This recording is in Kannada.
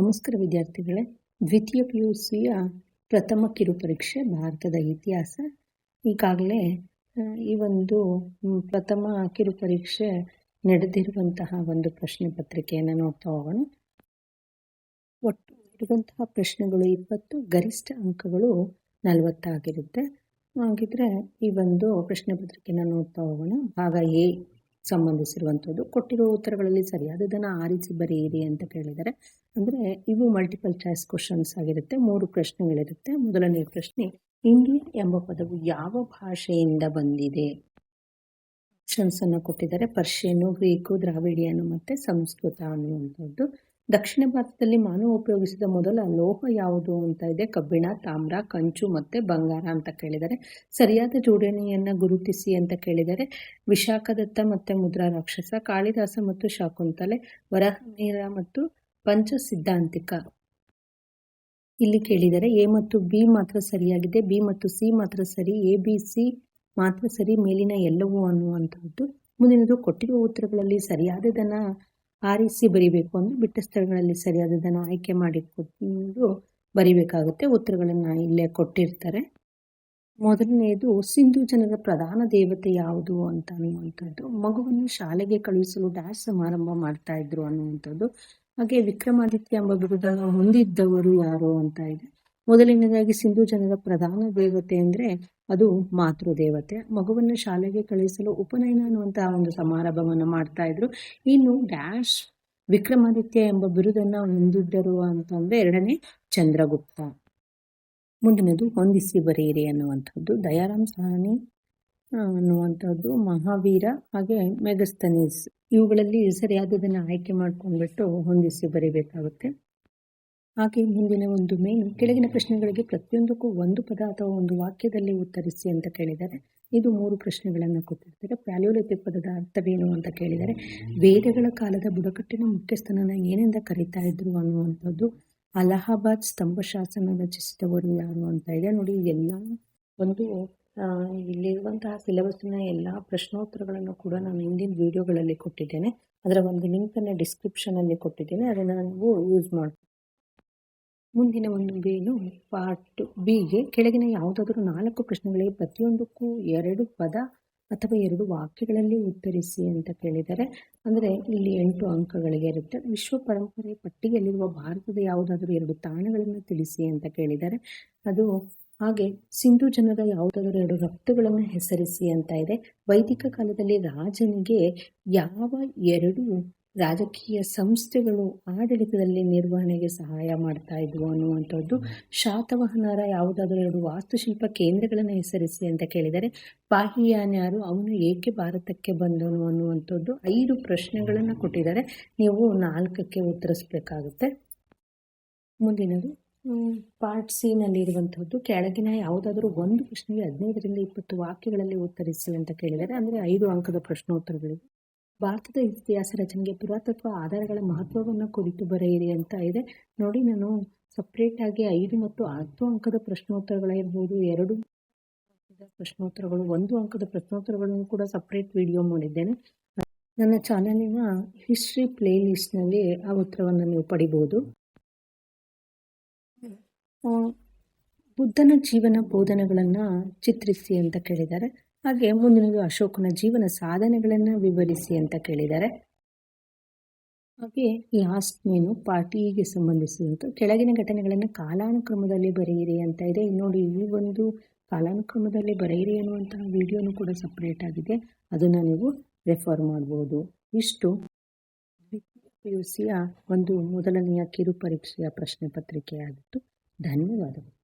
ನಮಸ್ಕಾರ ವಿದ್ಯಾರ್ಥಿಗಳೇ. ದ್ವಿತೀಯ ಪಿ ಯು ಸಿಯ ಪ್ರಥಮ ಕಿರುಪರೀಕ್ಷೆ ಭಾರತದ ಇತಿಹಾಸ. ಈಗಾಗಲೇ ಈ ಒಂದು ಪ್ರಥಮ ಕಿರುಪರೀಕ್ಷೆ ನಡೆದಿರುವಂತಹ ಒಂದು ಪ್ರಶ್ನೆ ಪತ್ರಿಕೆಯನ್ನು ನೋಡ್ತಾ ಹೋಗೋಣ. ಒಟ್ಟು ಇರುವಂತಹ ಪ್ರಶ್ನೆಗಳು ಇಪ್ಪತ್ತು, ಗರಿಷ್ಠ ಅಂಕಗಳು ನಲವತ್ತಾಗಿರುತ್ತೆ. ಹಾಗಿದ್ರೆ ಈ ಒಂದು ಪ್ರಶ್ನೆ ಪತ್ರಿಕೆಯನ್ನು ನೋಡ್ತಾ ಹೋಗೋಣ. ಭಾಗ ಎ. ಸಂಬಂಧಿಸಿರುವಂಥದ್ದು. ಕೊಟ್ಟಿರುವ ಉತ್ತರಗಳಲ್ಲಿ ಸರಿಯಾದದನ್ನು ಆರಿಸಿ ಬರೆಯಿರಿ ಅಂತ ಕೇಳಿದರೆ ಅಂದರೆ ಇವು ಮಲ್ಟಿಪಲ್ ಚಾಯ್ಸ್ ಕ್ವಶನ್ಸ್ ಆಗಿರುತ್ತೆ. ಮೂರು ಪ್ರಶ್ನೆಗಳಿರುತ್ತೆ. ಮೊದಲನೇ ಪ್ರಶ್ನೆ, ಇಂಗ್ಲಿಷ್ ಎಂಬ ಪದವು ಯಾವ ಭಾಷೆಯಿಂದ ಬಂದಿದೆ? ಅನ್ನು ಕೊಟ್ಟಿದ್ದಾರೆ. ಪರ್ಷಿಯನ್ನು ಗ್ರೀಕು ದ್ರಾವಿಡಿಯನ್ನು ಮತ್ತು ಸಂಸ್ಕೃತ ಅನ್ನುವಂಥದ್ದು. ದಕ್ಷಿಣ ಭಾರತದಲ್ಲಿ ಮಾನವ ಉಪಯೋಗಿಸಿದ ಮೊದಲ ಲೋಹ ಯಾವುದು ಅಂತ ಇದೆ? ಕಬ್ಬಿಣ, ತಾಮ್ರ, ಕಂಚು ಮತ್ತು ಬಂಗಾರ ಅಂತ ಕೇಳಿದರೆ ಸರಿಯಾದ ಜೋಡಣೆಯನ್ನು ಗುರುತಿಸಿ ಅಂತ ಕೇಳಿದರೆ ವಿಶಾಖದತ್ತ ಮತ್ತು ಮುದ್ರಾ ರಾಕ್ಷಸ, ಕಾಳಿದಾಸ ಮತ್ತು ಶಾಕುಂತಲೆ, ವರಹಮೀರ ಮತ್ತು ಪಂಚ ಸಿದ್ಧಾಂತಿಕ ಇಲ್ಲಿ ಕೇಳಿದರೆ ಎ ಮತ್ತು ಬಿ ಮಾತ್ರ ಸರಿಯಾಗಿದೆ. ಬಿ ಮತ್ತು ಸಿ ಮಾತ್ರ ಸರಿ. ಎ, ಬಿ, ಸಿ ಮಾತ್ರ ಸರಿ. ಮೇಲಿನ ಎಲ್ಲವೂ ಅನ್ನುವಂಥದ್ದು. ಮುಂದಿನದು ಕೊಟ್ಟಿರುವ ಉತ್ತರಗಳಲ್ಲಿ ಸರಿಯಾದದನ್ನು ಆರಿಸಿ ಬರಿಬೇಕು ಅಂದರೆ ಬಿಟ್ಟ ಸ್ಥಳಗಳಲ್ಲಿ ಸರಿಯಾದದನ್ನು ಆಯ್ಕೆ ಮಾಡಿಕೊಂಡು ಬರಿಬೇಕಾಗುತ್ತೆ. ಉತ್ತರಗಳನ್ನು ಇಲ್ಲೇ ಕೊಟ್ಟಿರ್ತಾರೆ. ಮೊದಲನೆಯದು ಸಿಂಧು ಜನರ ಪ್ರಧಾನ ದೇವತೆ ಯಾವುದು ಅಂತ ಅನ್ನುವಂಥದ್ದು. ಮಗುವನ್ನು ಶಾಲೆಗೆ ಕಳುಹಿಸಲು ಡ್ಯಾಶ್ ಸಮಾರಂಭ ಮಾಡ್ತಾ ಇದ್ರು ಅನ್ನುವಂಥದ್ದು. ಹಾಗೆ ವಿಕ್ರಮಾದಿತ್ಯ ಎಂಬ ಬಿರುದನ್ನು ಹೊಂದಿದ್ದವರು ಯಾರು ಅಂತ ಇದೆ. ಮೊದಲನೇದಾಗಿ ಸಿಂಧು ಜನರ ಪ್ರಧಾನ ದೇವತೆ ಅಂದರೆ ಅದು ಮಾತೃ ದೇವತೆ ಮಗುವನ್ನು ಶಾಲೆಗೆ ಕಳಿಸಲು ಉಪನಯನ ಅನ್ನುವಂತಹ ಒಂದು ಸಮಾರಂಭವನ್ನು ಮಾಡ್ತಾ ಇದ್ರು. ಇನ್ನು ಡ್ಯಾಶ್ ವಿಕ್ರಮಾದಿತ್ಯ ಎಂಬ ಬಿರುದನ್ನು ಹೊಂದಿದ್ದರು ಅಂತಂದ್ರೆ ಎರಡನೇ ಚಂದ್ರಗುಪ್ತ. ಮುಂದಿನದು ಹೊಂದಿಸಿ ಬರೆಯಿರಿ ಅನ್ನುವಂಥದ್ದು. ದಯಾರಾಮ್ ಸಹನಿ ಅನ್ನುವಂಥದ್ದು. ಮಹಾವೀರ ಹಾಗೆ ಮೆಗಸ್ತನೀಸ್. ಇವುಗಳಲ್ಲಿ ಸರಿಯಾದದನ್ನು ಆಯ್ಕೆ ಮಾಡ್ಕೊಂಡ್ಬಿಟ್ಟು ಹೊಂದಿಸಿ ಬರೀಬೇಕಾಗುತ್ತೆ. ಹಾಗೆ ಮುಂದಿನ ಒಂದು ಮೇನು ಕೆಳಗಿನ ಪ್ರಶ್ನೆಗಳಿಗೆ ಪ್ರತಿಯೊಂದಕ್ಕೂ ಒಂದು ಪದ ಅಥವಾ ಒಂದು ವಾಕ್ಯದಲ್ಲಿ ಉತ್ತರಿಸಿ ಅಂತ ಕೇಳಿದ್ದಾರೆ. ಇದು ಮೂರು ಪ್ರಶ್ನೆಗಳನ್ನು ಕೊಟ್ಟಿರ್ತಾರೆ. ಪ್ಯಾಲಿಯೋಲಿಥಿಕ್ ಪದದ ಅರ್ಥವೇನು ಅಂತ ಕೇಳಿದರೆ, ವೇದಗಳ ಕಾಲದ ಬುಡಕಟ್ಟಿನ ಮುಖ್ಯಸ್ಥನನ್ನು ಏನೆಂದ ಕರೀತಾ ಇದ್ರು ಅನ್ನುವಂಥದ್ದು, ಅಲಹಾಬಾದ್ ಸ್ತಂಭ ಶಾಸನ ರಚಿಸಿದವರು ಯಾರು ಅಂತ ಇದೆ. ನೋಡಿ, ಎಲ್ಲ ಒಂದು ಇಲ್ಲಿರುವಂತಹ ಸಿಲೆಬಸ್ನ ಎಲ್ಲ ಪ್ರಶ್ನೋತ್ತರಗಳನ್ನು ಕೂಡ ನಾನು ಹಿಂದಿನ ವಿಡಿಯೋಗಳಲ್ಲಿ ಕೊಟ್ಟಿದ್ದೇನೆ. ಅದರ ಒಂದು ಲಿಂಕನ್ನು ಡಿಸ್ಕ್ರಿಪ್ಷನಲ್ಲಿ ಕೊಟ್ಟಿದ್ದೇನೆ. ಅದನ್ನು ನೀವು ಯೂಸ್ ಮಾಡಿ ಮುಂದಿನ ಒಂದು ಬೇನು ಪಾರ್ಟ್ ಬಿಗೆ ಕೆಳಗಿನ ಯಾವುದಾದರೂ ನಾಲ್ಕು ಪ್ರಶ್ನೆಗಳಿಗೆ ಪ್ರತಿಯೊಂದಕ್ಕೂ ಎರಡು ಪದ ಅಥವಾ ಎರಡು ವಾಕ್ಯಗಳಲ್ಲಿ ಉತ್ತರಿಸಿ ಅಂತ ಕೇಳಿದ್ದಾರೆ. ಅಂದರೆ ಇಲ್ಲಿ ಎಂಟು ಅಂಕಗಳಿಗೆ ಇರುತ್ತೆ. ವಿಶ್ವ ಪರಂಪರೆ ಪಟ್ಟಿಯಲ್ಲಿರುವ ಭಾರತದ ಯಾವುದಾದರೂ ಎರಡು ತಾಣಗಳನ್ನು ತಿಳಿಸಿ ಅಂತ ಕೇಳಿದ್ದಾರೆ. ಅದು ಹಾಗೆ ಸಿಂಧು ಜನರ ಯಾವುದಾದರೂ ಎರಡು ರಕ್ತಗಳನ್ನು ಹೆಸರಿಸಿ ಅಂತ ಇದೆ. ವೈದಿಕ ಕಾಲದಲ್ಲಿ ರಾಜನಿಗೆ ಯಾವ ಎರಡು ರಾಜಕೀಯ ಸಂಸ್ಥೆಗಳು ಆಡಳಿತದಲ್ಲಿ ನಿರ್ವಹಣೆಗೆ ಸಹಾಯ ಮಾಡ್ತಾ ಇದ್ವು ಅನ್ನುವಂಥದ್ದು ಶಾತವಾಹನರ ಯಾವುದಾದ್ರೂ ಎರಡು ವಾಸ್ತುಶಿಲ್ಪ ಕೇಂದ್ರಗಳನ್ನು ಹೆಸರಿಸಿ ಅಂತ ಕೇಳಿದರೆ, ಪಾಹಿಯಾನ್ಯಾರು ಅವನು ಏಕೆ ಭಾರತಕ್ಕೆ ಬಂದನು ಅನ್ನುವಂಥದ್ದು ಐದು ಪ್ರಶ್ನೆಗಳನ್ನು ಕೊಟ್ಟಿದ್ದಾರೆ. ನೀವು ನಾಲ್ಕಕ್ಕೆ ಉತ್ತರಿಸಬೇಕಾಗುತ್ತೆ. ಮುಂದಿನದು ಪಾರ್ಟ್ ಸಿ ನಲ್ಲಿ ಇರುವಂತಹದ್ದು ಕೆಳಗಿನ ಯಾವುದಾದರೂ ಒಂದು ಪ್ರಶ್ನೆಗೆ ಹದಿನೈದರಿಂದ ಇಪ್ಪತ್ತು ವಾಕ್ಯಗಳಲ್ಲಿ ಉತ್ತರಿಸಿ ಅಂತ ಕೇಳಿದರೆ, ಅಂದರೆ ಐದು ಅಂಕದ ಪ್ರಶ್ನೋತ್ತರಗಳಿವೆ. ಭಾರತದ ಇತಿಹಾಸ ರಚನೆಗೆ ಪುರಾತತ್ವ ಆಧಾರಗಳ ಮಹತ್ವವನ್ನು ಕುರಿತು ಬರೆಯಿರಿ ಅಂತ ಇದೆ. ನೋಡಿ, ನಾನು ಸಪ್ರೇಟಾಗಿ ಐದು ಮತ್ತು ಹತ್ತು ಅಂಕದ ಪ್ರಶ್ನೋತ್ತರಗಳಿರ್ಬೋದು ಎರಡು ಪ್ರಶ್ನೋತ್ತರಗಳು, ಒಂದು ಅಂಕದ ಪ್ರಶ್ನೋತ್ತರಗಳನ್ನು ಕೂಡ ಸಪ್ರೇಟ್ ವಿಡಿಯೋ ಮಾಡಿದ್ದೇನೆ. ನನ್ನ ಚಾನಲಿನ ಹಿಸ್ಟ್ರಿ ಪ್ಲೇ ಲಿಸ್ಟ್ನಲ್ಲಿ ಆ ಉತ್ತರವನ್ನು ನೀವು ಪಡಿಬೋದು. ಬುದ್ಧನ ಜೀವನ ಬೋಧನೆಗಳನ್ನು ಚಿತ್ರಿಸಿ ಅಂತ ಕೇಳಿದ್ದಾರೆ. ಹಾಗೆ ಮುಂದಿನದು ಅಶೋಕನ ಜೀವನ ಸಾಧನೆಗಳನ್ನು ವಿವರಿಸಿ ಅಂತ ಕೇಳಿದ್ದಾರೆ. ಹಾಗೆ ಲಾಸ್ಟ್ ಮೇನು ಪಾರ್ಟಿಗೆ ಸಂಬಂಧಿಸಿದಂಥ ಕೆಳಗಿನ ಘಟನೆಗಳನ್ನು ಕಾಲಾನುಕ್ರಮದಲ್ಲಿ ಬರೆಯಿರಿ ಅಂತ ಇದೆ. ನೋಡಿ ಈ ಒಂದು ಕಾಲಾನುಕ್ರಮದಲ್ಲಿ ಬರೆಯಿರಿ ಅನ್ನುವಂತಹ ವಿಡಿಯೋನು ಕೂಡ ಸಪ್ರೇಟ್ ಆಗಿದೆ. ಅದನ್ನು ನೀವು ರೆಫರ್ ಮಾಡ್ಬೋದು. ಇಷ್ಟು ಪಿ ಯು ಸಿಯ ಒಂದು ಮೊದಲನೆಯ ಕಿರು ಪರೀಕ್ಷೆಯ ಪ್ರಶ್ನೆ ಪತ್ರಿಕೆಯಾಗಿತ್ತು. ಧನ್ಯವಾದಗಳು.